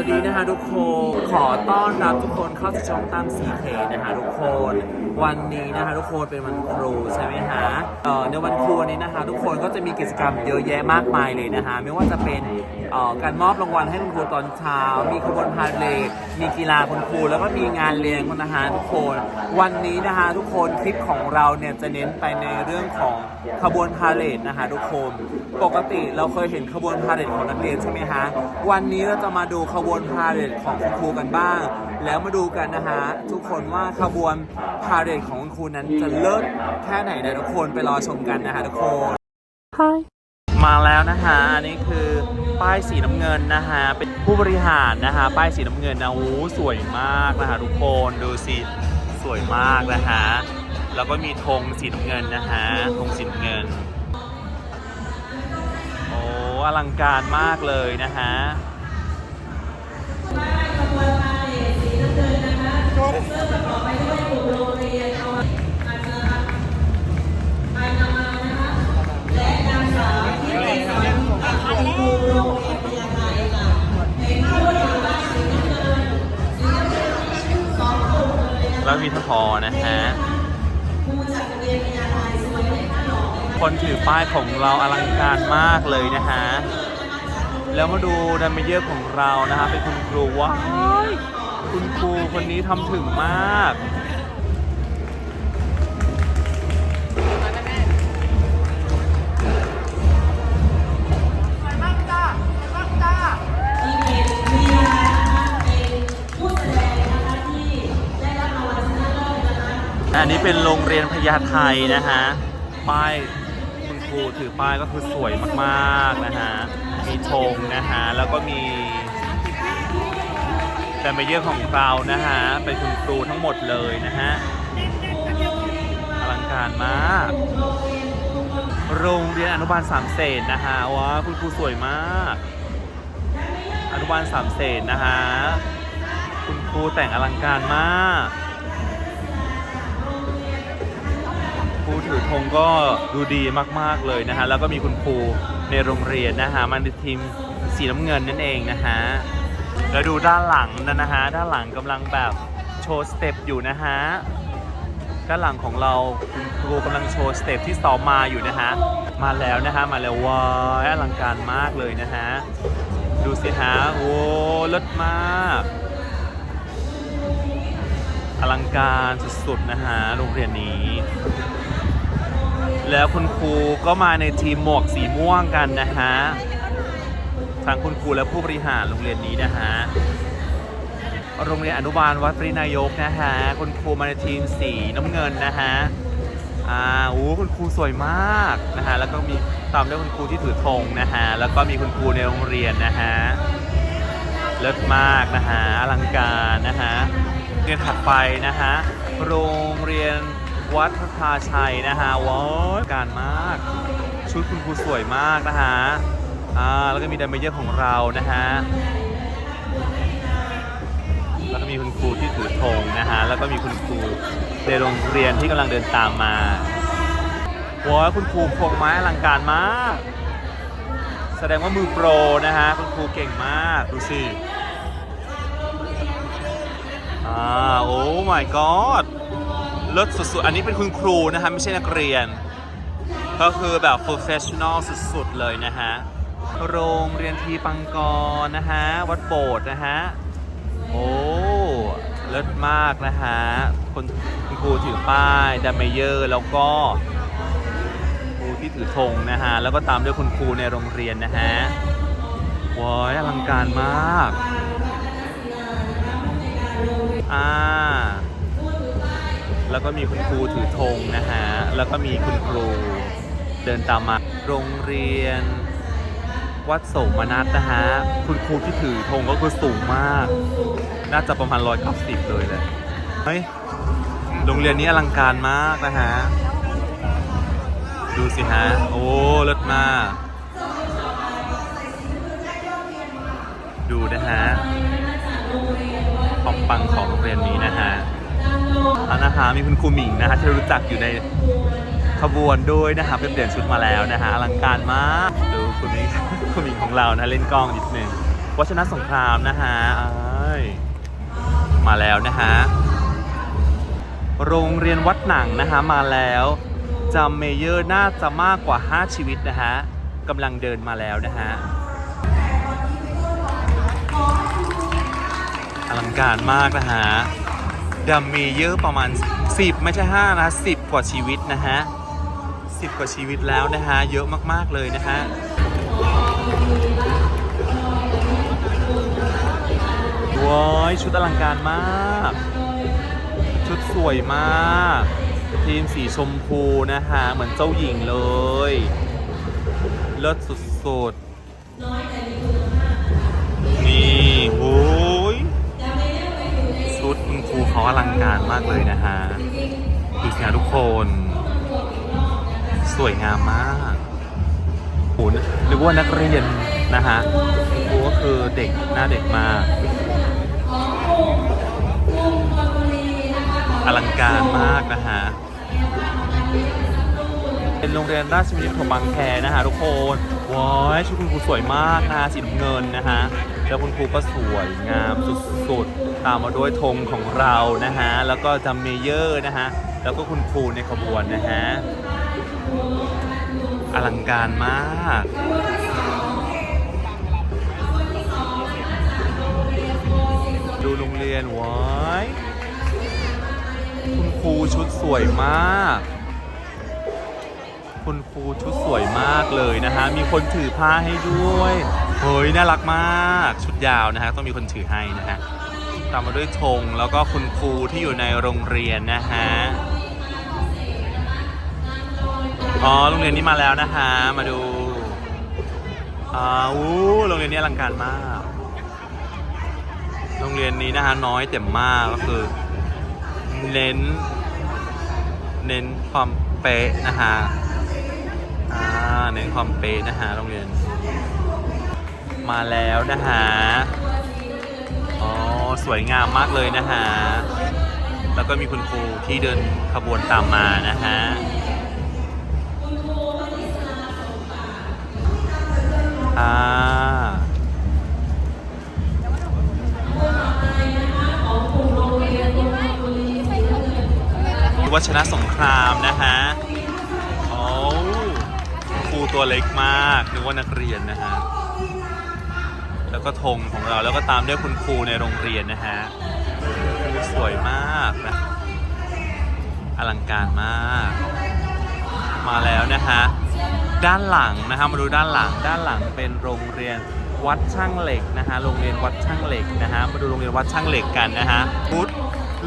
วัสดีนะคะทุกคน ขอต้อนรับทุกคนเข้าสู่ช่องตามสีเคนะคะทุกคน วันนี้นะคะทุกคนเป็นวันครูใช่ไหมฮะเอ่อในวันครูวันนี้นะคะ ทุกคนก็จะมีกิจกรรมเยอะแยะมากมายเลยนะคะ ไม่ว่าจะเป็น เอ่อการมอบรางวัลให้คุณครูตอนเช้า มีขบวนพาเหรดมีกีฬาคุณครู แล้วก็มีงานเลี้ยงคุณอาหารทุกคน วันนี้นะคะทุกคนคลิปของเราเนี่ยจะเน้นไปในเรื่องของขบวนพาเหรดนะคะทุกคน ปกติเราเคยเห็นขบวนพาเหรดของนักเรียนใช่ไหมฮะวันนี้เราจะมาดูขบวนพาเหรดของคุณครูกันบ้าง แล้วมาดูกันนะฮะทุกคนว่าขบวนพาเหรดของคุณครูนั้นจะเลิศแค่ไหนนะทุกคนไปรอชมกันนะฮะทุกคนมาแล้วนะฮะอันนี้คือ ป้ายสีน้ำเงินนะฮะเป็นผู้บริหารนะฮะป้ายสีน้ำเงินนะโอ้สวยมากนะฮะทุกคนดูสิสวยมากนะฮะแล้วก็มีธงสีน้ำเงินนะฮะธงสีน้ำเงินโอ้อลังการมากเลยนะฮะ คนถือป้ายของเราอลังการมากเลยนะฮะ แล้วมาดูดัมเมเยอร์ของเรานะฮะเป็นคุณครูว้ายคุณครูคนนี้ทำถึงมาก อันนี้เป็นโรงเรียนพญาไทนะฮะ ป้าย ครูถือป้ายก็คือสวยมากๆนะฮะ มีธงนะฮะ แล้วก็มีแฟนเบเยอร์ของเรานะฮะ เป็นคุณครูทั้งหมดเลยนะฮะอลังการมาก โรงเรียนอนุบาลสามเสนนะฮะว้าคุณครูสวยมาก อนุบาลสามเสนนะฮะ คุณครูแต่งอลังการมาก ครูถือธงก็ดูดีมากๆเลยนะฮะ แล้วก็มีคุณครูในโรงเรียนนะฮะ มันเป็นทีมสีน้ำเงินนั่นเองนะฮะ แล้วดูด้านหลังนะนะฮะ ด้านหลังกำลังแบบโชว์สเต็ปอยู่นะฮะ ด้านหลังของเราคุณครูกำลังโชว์สเต็ปที่ซ้อมมาอยู่นะฮะ มาแล้วนะฮะ มาแล้วว้ายอลังการมากเลยนะฮะ ดูสิฮะ โอ้เลิศมากอลังการสุดๆ นะฮะ โรงเรียนนี้ แล้วคุณครูก็มาในทีมหมวกสีม่วงกันนะฮะทั้งคุณครูและผู้บริหารโรงเรียนนี้นะฮะโรงเรียนอนุบาลวัดปรินายกนะฮะคุณครูมาในทีมสีน้ำเงินนะฮะอ่าโอ้คุณครูสวยมากนะฮะแล้วก็มีตามด้วยคุณครูที่ถือธงนะฮะแล้วก็มีคุณครูในโรงเรียนนะฮะเลิศมากนะฮะอลังการนะฮะเรียนถัดไปนะฮะโรงเรียน วัดพระพาชัยนะฮะว้าวการมาก ชุดคุณครูสวยมากนะฮะอ่าแล้วก็มีดัมเบลเยอร์ของเรานะฮะแล้วก็มีคุณครูที่ถือธงนะฮะแล้วก็มีคุณครูในโรงเรียนที่กำลังเดินตามมาว้าวคุณครูพวงไม้อลังการมาก แสดงว่ามือโปรนะฮะคุณครูเก่งมากดูสิอ่าโอ้ my god เลิศสุดๆ อันนี้เป็นคุณครูนะฮะไม่ใช่นักเรียน ก็คือแบบ professional สุดๆ เลยนะฮะ โรงเรียนทีปังกรนะฮะ วัดโบสถ์นะฮะ โอ้เลิศมากนะฮะคนคุณครูถือป้ายดัมเมเยอร์แล้วก็ครูที่ถือธงนะฮะ แล้วก็ตามด้วยคุณครูในโรงเรียนนะฮะว้ายอลังการมาก อ่า แล้วก็มีคุณครูถือธงนะฮะ แล้วก็มีคุณครูเดินตามมา โรงเรียน วัดโสมนัสนะฮะ คุณครูที่ถือธงก็คือสูงมาก น่าจะประมาณร้อยเก้าสิบเลยแหละเฮ้ย โรงเรียนนี้อลังการมากนะฮะ ดูสิฮะ โอ้เลิศมาก ดูนะฮะความปังของโรงเรียนนี้นะฮะ อันนะฮะมีคุณครูหมิงนะฮะที่รู้จักอยู่ในขบวนด้วยนะฮะเป็นเปลี่ยนชุดมาแล้วนะฮะอลังการมากดูคุณหมิงคุณหมิงของเรานะเล่นกล้องนิดนึงวัชนะสงครามนะฮะมาแล้วนะฮะโรงเรียนวัดหนังนะฮะมาแล้วจำเมเยอร์น่าจะมากกว่า 5 ชีวิตนะฮะกำลังเดินมาแล้วนะฮะอลังการมากนะฮะ ดัมเมเยอร์ประมาณ 10 ไม่ใช่ 5 นะ 10 กว่าชีวิตนะฮะ 10 กว่าชีวิตแล้วนะฮะ เยอะมาก ๆ เลยนะฮะว้ายชุดอลังการมาก ชุดสวยมาก ทีมสีชมพูนะฮะ เหมือนเจ้าหญิงเลย เลิศสุด ๆ นี่โอ้ ครูเขาอลังการมากเลยนะฮะดูสิฮะทุกคน สวยงามมากโอ้โหนึกว่านักเรียนนะฮะครูก็คือเด็กหน้าเด็กมากอลังการมากนะฮะเป็นโรงเรียนราชวินิตของบางแคนะฮะทุกคนว้ายชุดคุณครูสวยมากนะฮะสีน้ำเงินนะฮะ แล้วคุณครูก็สวยงามสุดๆ ตามมาด้วยธงของเรานะฮะ แล้วก็จัมเมเยอร์นะฮะ แล้วก็คุณครูในขบวนนะฮะ อลังการมากดูโรงเรียนว้ายคุณครูชุดสวยมาก คุณครูชุดสวยมากเลยนะฮะ มีคนถือผ้าให้ด้วย เฮ้ยน่ารักมากชุดยาวนะฮะต้องมีคนถือให้นะฮะตามมาด้วยธงแล้วก็คุณครูที่อยู่ในโรงเรียนนะฮะอ๋อโรงเรียนนี้มาแล้วนะฮะมาดูอ่าอู้โรงเรียนนี้อลังการมาก โรงเรียนนี้นะฮะน้อยแต่มากก็คือ เน้น เน้นความเป๊ะนะฮะอ่าเน้นความเป๊ะนะฮะโรงเรียน มาแล้วนะฮะ อ๋อ สวยงามมากเลยนะฮะ แล้วก็มีคุณครูที่เดินขบวนตามมานะฮะอ่าวัชนะสงครามนะฮะโอ้ครูตัวเล็กมากนึกว่านักเรียนนะฮะ แล้วก็ธงของเราแล้วก็ตามด้วยคุณครูในโรงเรียนนะฮะสวยมากนะอลังการมาก มาแล้วนะฮะด้านหลังนะฮะมาดูด้านหลังด้านหลังเป็นโรงเรียนวัดช่างเหล็กนะฮะโรงเรียนวัดช่างเหล็กนะฮะมาดูโรงเรียนวัดช่างเหล็กกันนะฮะชุด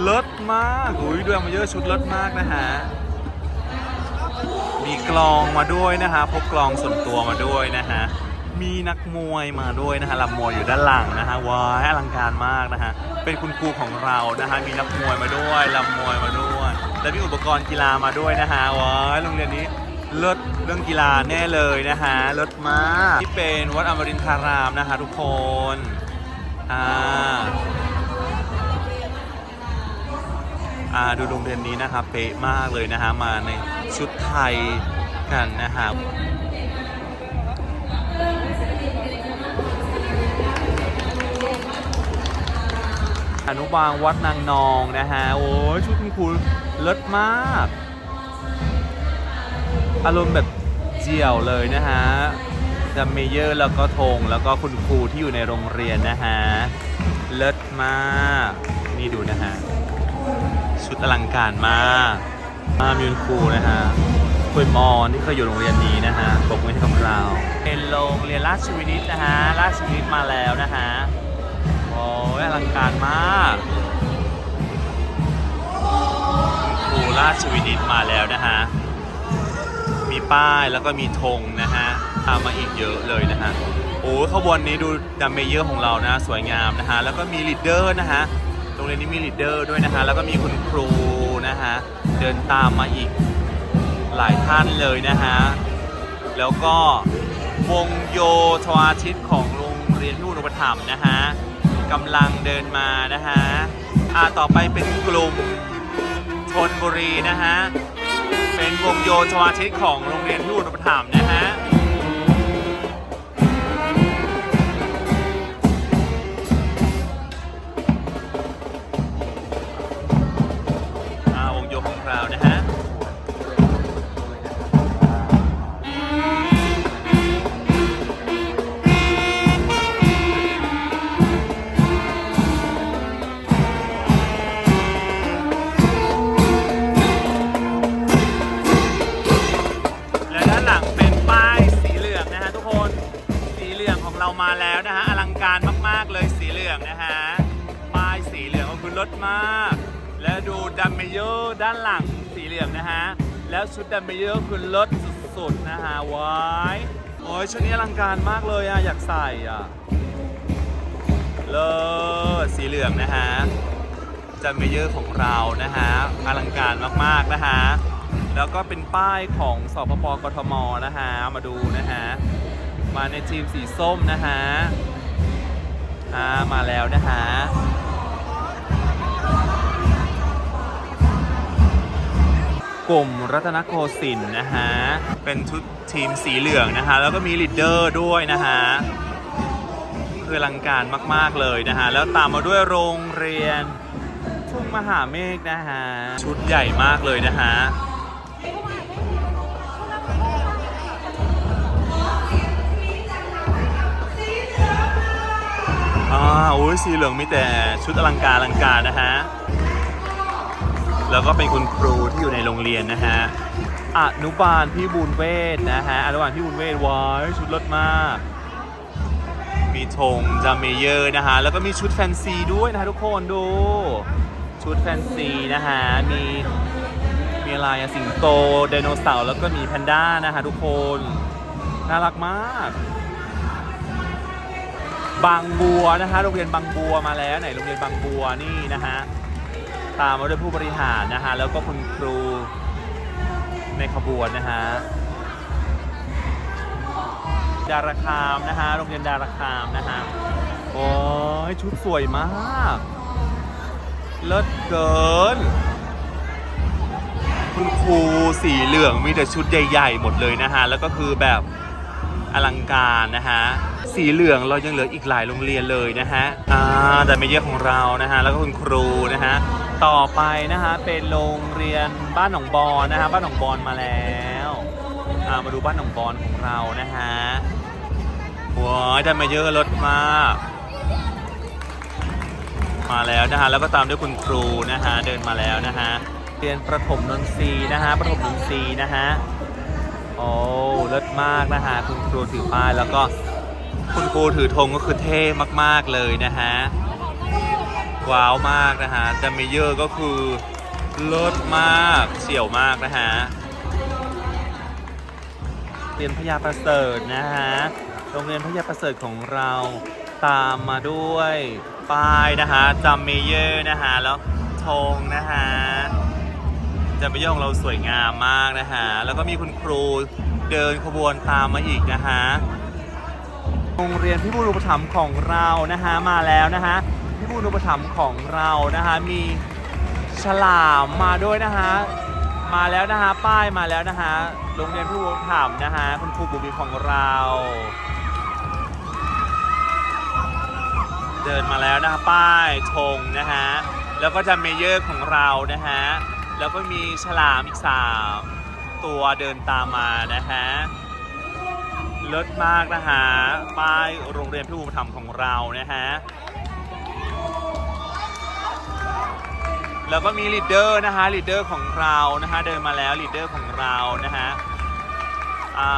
เลิศมากอุ้ยด้วยมาเยอะชุดเลิศมากนะฮะมีกลองมาด้วยนะฮะพกกลองส่วนตัวมาด้วยนะฮะ มีนักมวยมาด้วยนะฮะลำมวยอยู่ด้านหลังนะฮะว้ายอลังการมากนะฮะเป็นคุณครูของเรานะฮะมีนักมวยมาด้วยลำมวยมาด้วย และมีอุปกรณ์กีฬามาด้วยนะฮะว้ายโรงเรียนนี้เลิศเรื่องกีฬาแน่เลยนะฮะเลิศมากที่เป็นวัดอมรินทารามนะฮะทุกคนอ่าอ่าดูโรงเรียนนี้นะครับเป๊ะมากเลยนะฮะมาในชุดไทยกันนะครั อนุบาลวัดนางนองนะฮะ โอ้ยชุดคุณครูเลิศมาก อารมณ์แบบเจียวเลยนะฮะดัมเมเยอร์แล้วก็ธงแล้วก็คุณครูที่อยู่ในโรงเรียนนะฮะ เลิศมาก นี่ดูนะฮะ ชุดอลังการมากมามีคุณครูนะฮะคุยมอนที่เคยอยู่โรงเรียนนี้นะฮะปกมือให้กับเรา เป็นโรงเรียนราชวินิตนะฮะ ราชวินิตมาแล้วนะฮะ อ้ยอลังการมากครูราชวินิตมาแล้วนะฮะ มีป้ายแล้วก็มีธงนะฮะตามมาอีกเยอะเลยนะฮะ โอ้ขบวนนี้ดูดัมเมเยอร์ของเรานะ สวยงามนะฮะ แล้วก็มีลีดเดอร์นะฮะโรงเรียนนี้มีลีดเดอร์ด้วยนะฮะ แล้วก็มีคุณครูนะฮะ เดินตามมาอีกหลายท่านเลยนะฮะ แล้วก็วงโยธวาทิตของโรงเรียนพิบูลอุปถัมภ์นะฮะ กำลังเดินมานะฮะอ่าต่อไปเป็นกลุ่มชนบุรีนะฮะ เป็นวงโยชวาชิตของโรงเรียนที่อุปถัมนะฮะ แล้วชุดดัมเมเยอร์คือรถสุดๆนะฮะว้ายโอ้ยชุดนี้อลังการมากเลยอะอยากใส่อะเลิศสีเหลืองนะฮะจัมเมเยอร์ของเรานะฮะอลังการมากๆนะฮะแล้วก็เป็นป้ายของสปปกทมนะฮะมาดูนะฮะมาในทีมสีส้มนะฮะอ่ามาแล้วนะฮะ กลุ่มรัตนโกสินทร์นะฮะ เป็นชุดทีมสีเหลืองนะฮะ แล้วก็มีลีดเดอร์ด้วยนะฮะ คืออลังการมาก ๆ เลยนะฮะ แล้วตามมาด้วยโรงเรียน ทุ่งมหาเมฆนะฮะ ชุดใหญ่มากเลยนะฮะอ่าโอ้ยสีเหลืองมีแต่ชุดอลังการอลังการนะฮะ แล้วก็เป็นคุณครูที่อยู่ในโรงเรียนนะฮะอนุบาลพี่บุญเวทนะฮะอนุบาลพี่บุญเวทว้ายชุดรถมาก มีธงจามเมเยอร์นะฮะแล้วก็มีชุดแฟนซีด้วยนะฮะทุกคนดู ชุดแฟนซีนะฮะมีมีอะไรอะสิงโตไดโนเสาร์แล้วก็มีแพนด้านะฮะทุกคนน่ารักมาก บางบัวนะฮะโรงเรียนบางบัวมาแล้วไหนโรงเรียนบางบัวนี่นะฮะ ตามมาด้วยผู้บริหารนะฮะแล้วก็คุณครูในขบวนนะฮะดาราคามนะฮะโรงเรียนดาราคามนะฮะโอ้ยชุดสวยมาก เลิศเกิน คุณครูสีเหลืองมีแต่ชุดใหญ่ๆ หมดเลยนะฮะ แล้วก็คือแบบอลังการนะฮะ สีเหลืองเรายังเหลืออีกหลายโรงเรียนเลยนะฮะ อ่าแต่ไม่เยอะของเรานะฮะ แล้วก็คุณครูนะฮะ ต่อไปนะฮะเป็นโรงเรียนบ้านหนองบอนนะฮะบ้านหนองบอนมาแล้วามาดูบ้านหนองบอนของเรานะฮะว้ายได้มาเยอะรถมากมาแล้วนะฮะแล้วก็ตามด้วยคุณครูนะฮะเดินมาแล้วนะฮะเรียนประถมนนทรีนะฮะประถมนนทรีนะฮะโอ้เลิศมากนะฮะคุณครูถือป้ายแล้วก็คุณครูถือธงก็คือเท่มากๆเลยนะฮะ ว้าวมากนะฮะจะมีเยอะก็คือเลิศมากเฉียวมากนะฮะเรียนพญาประเสริฐนะฮะโรงเรียนพญาประเสริฐของเราตามมาด้วยป้ายนะฮะจำเมเยอร์นะฮะแล้วธงนะฮะจำเมเยอร์ของเราสวยงามมากนะฮะแล้วก็มีคุณครูเดินขบวนตามมาอีกนะฮะโรงเรียนพิบูลอุปถัมภ์ของเรานะฮะมาแล้วนะฮะ พิบูลอุปถัมภ์ของเรานะฮะมีฉลามมาด้วยนะฮะมาแล้วนะฮะป้ายมาแล้วนะฮะโรงเรียนพิบูลอุปถัมภ์นะฮะคุณครูบุบีของเรา เดินมาแล้วนะฮะป้ายธงนะฮะแล้วก็จะเมเยอร์ของเรานะฮะแล้วก็มีฉลามอีกสามตัวเดินตามมานะฮะเลิศมากนะฮะป้ายโรงเรียนพิบูลธรรมของเรานะฮะ แล้วก็มีลีดเดอร์นะฮะลีดเดอร์ของเรานะฮะเดินมาแล้วลีดเดอร์ของเรานะฮะ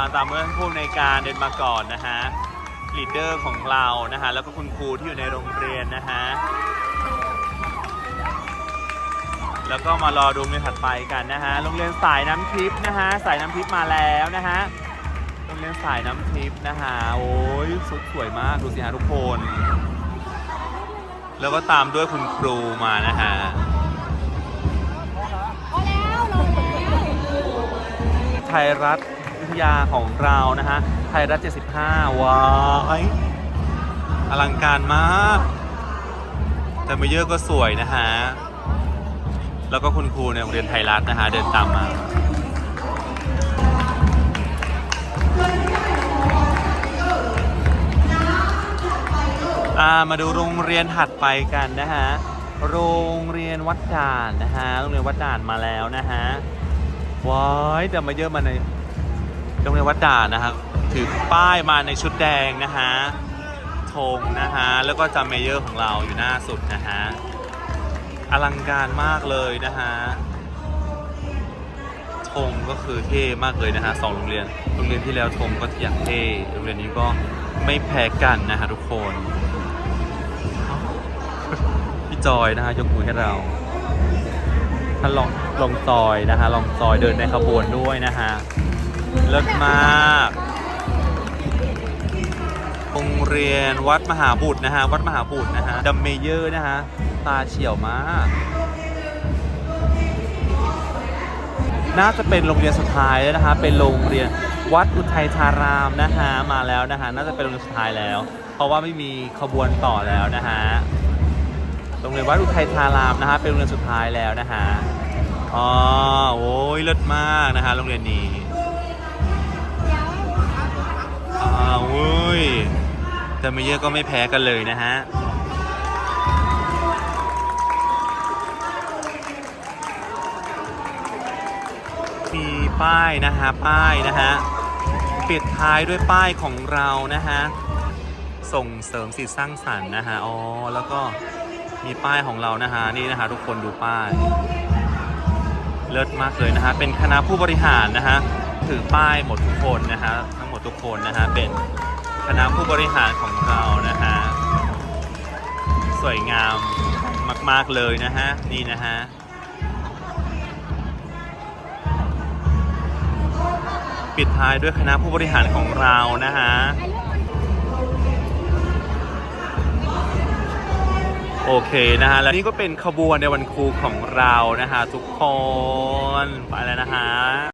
าตามเมื่อผู้ในการเดินมาก่อนนะฮะลีดเดอร์ของเรานะฮะแล้วก็คุณครูที่อยู่ในโรงเรียนนะฮะแล้วก็มารอดูเรียนถัดไปกันนะฮะโรงเรียนสายน้ำทิพย์นะฮะสายน้ำทิพย์มาแล้วนะฮะโรงเรียนสายน้ำทิพย์นะฮะโอ้ยสุดสวยมากดูสิฮะทุกคน แล้วก็ตามด้วยคุณครูมานะฮะ ยรัฐวิทยาของเรานะฮะ ไทยรัฐ 75 ว้ายอลังการมาก แต่ไม่เยอะก็สวยนะฮะ แล้วก็คุณครูในโรงเรียนไทยรัฐนะฮะ เดินตามมาอ่ามาดูโรงเรียนถัดไปกันนะฮะ โรงเรียนวัดด่านนะฮะ โรงเรียนวัดด่านมาแล้วนะฮะ ว้ายแต่มาเยอะมาในโรงเรียนวัดด่านนะฮะถือป้ายมาในชุดแดงนะฮะธงนะฮะ แล้วก็จำเมเยอร์ของเราอยู่หน้าสุดนะฮะ อลังการมากเลยนะฮะธงก็คือเท่มากเลยนะฮะสองโรงเรียน โรงเรียนที่แล้วธงก็อย่างเท่ โรงเรียนนี้ก็ไม่แพ้กันนะฮะทุกคน พี่จอยนะฮะยกมือให้เรา ท่านลองลองจอยนะฮะลองจอยเดินในขบวนด้วยนะฮะเลิศมากโรงเรียนวัดมหาบุตรนะฮะวัดมหาบุตรนะฮะดัมเมเยอร์นะฮะตาเฉียวมากน่าจะเป็นโรงเรียนสุดท้ายแล้วนะคะ เป็นโรงเรียนวัดอุทัยธารามนะคะมาแล้วนะคะ น่าจะเป็นโรงเรียนสุดท้ายแล้ว เพราะว่าไม่มีขบวนต่อแล้วนะคะ โรงเรียนวัดอุทัยธารามนะคะเป็นโรงเรียนสุดท้ายแล้วนะคะอ๋อโอ้ยเลิศมากนะคะโรงเรียนนี้อ้าวเว้ยแต่ไม่เยอะก็ไม่แพ้กันเลยนะฮะมีป้ายนะฮะป้ายนะฮะปิดท้ายด้วยป้ายของเรานะฮะส่งเสริมสิทธิสร้างสรรค์นะฮะอ๋อแล้วก็ มีป้ายของเรานะฮะนี่นะฮะทุกคนดูป้าย เลิศมากเลยนะฮะเป็นคณะผู้บริหารนะฮะถือป้ายหมดทุกคนนะฮะทั้งหมดทุกคนนะฮะเป็นคณะผู้บริหารของเรานะฮะสวยงามมาก ๆเลยนะฮะนี่นะฮะปิดท้ายด้วยคณะผู้บริหารของเรานะฮะ โอเคนะฮะ และนี่ก็เป็นขบวนในวันครูของเรานะฮะทุกคน ไปแล้วนะฮะ